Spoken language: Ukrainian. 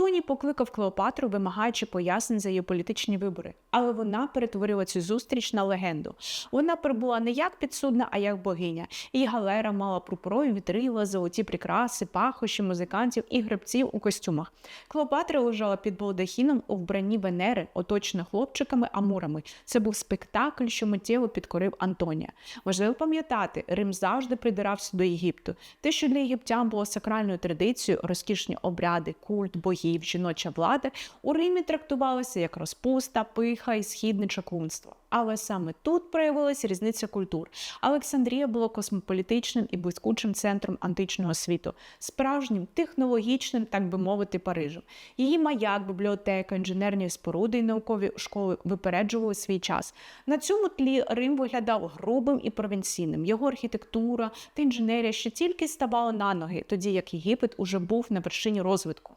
Антоній покликав Клеопатру, вимагаючи пояснень за її політичні вибори, але вона перетворила цю зустріч на легенду. Вона прибула не як підсудна, а як богиня. Її галера мала пурпурові вітрила, золоті прикраси, пахощі музикантів і гребців у костюмах. Клеопатра лежала під балдахіном у вбранні Венери, оточена хлопчиками амурами. Це був спектакль, що миттєво підкорив Антонія. Важливо пам'ятати, Рим завжди придирався до Єгипту. Те, що для єгиптян було сакральною традицією, розкішні обряди, культ богів, жіноча влада, у Римі трактувалося як розпуста, пиха і східне чаклунство. Але саме тут проявилася різниця культур. Олександрія було космополітичним і блискучим центром античного світу, справжнім технологічним, так би мовити, Парижем. Її маяк, бібліотека, інженерні споруди і наукові школи випереджували свій час. На цьому тлі Рим виглядав грубим і провінційним. Його архітектура та інженерія ще тільки ставали на ноги, тоді як Єгипет уже був на вершині розвитку.